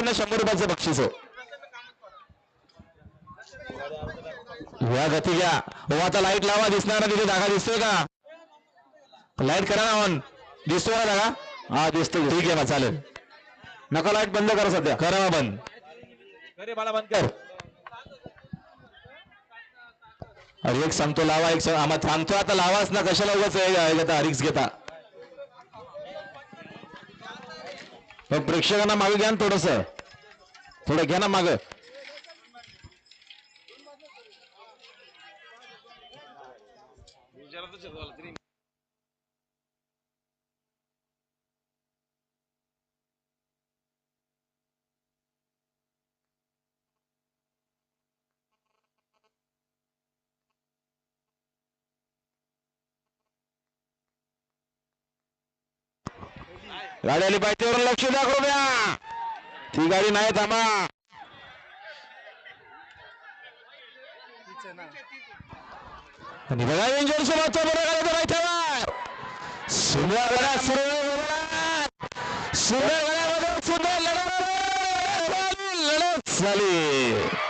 आपल्याकडनं शंभर रुपयाचं बक्षीस हो या गती घ्या. हो आता लाइट लावा दिसणार ना तिथे धागा दिसतोय का? लाइट करा ना ऑन दिसतोय ना धागा? हा दिसतोय ठीक आहे ना चालेल. नका लाइट बंद करा सध्या. करा बंद. कर. अरे एक सांगतो लावा एक सांग. आम्हाला थांबतो आता लावाच ना. कशाला उगाच रिक्स घेता. पण प्रेक्षकांना मागे घ्या ना थोडस. थोडं घ्या ना माग. गाडी आली पाहिजेवर लक्ष द्या कृपया ती गाडी नाही थांबा. आणि बघा एंजॉय सोबतचा बरं गाडी माहिती सुंदर गड्या सुंदर सुंदर गड्यामध्ये सुंदर लढत. झाली लढत झाली.